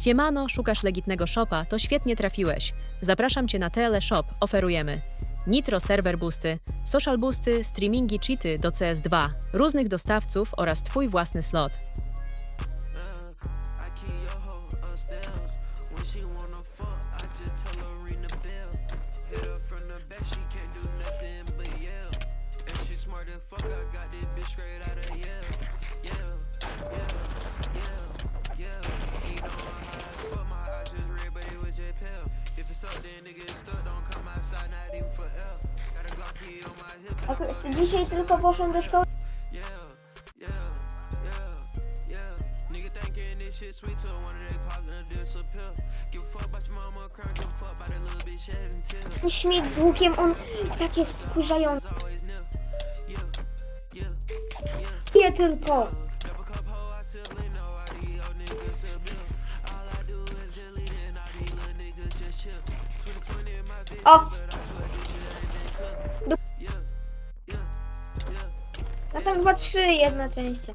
Siemano, szukasz legitnego shopa, to świetnie trafiłeś. Zapraszam Cię na TL Shop, oferujemy Nitro Server Boosty, Social Boosty, streamingi cheaty do CS2, różnych dostawców oraz Twój własny slot. I keep your Akurat Dzisiaj tylko poszłam do szkoły. Yeah, yeah, yeah, yeah. Nigga thinking this shit sweet to one of they pops and disappear. Give a fuck about your mama crying, give a fuck about that little bitch shedding tears. Ten śmieć z łukiem, on tak jest wkurzający. Nie tylko. Yeah. A tam chyba trzy jednocześnie.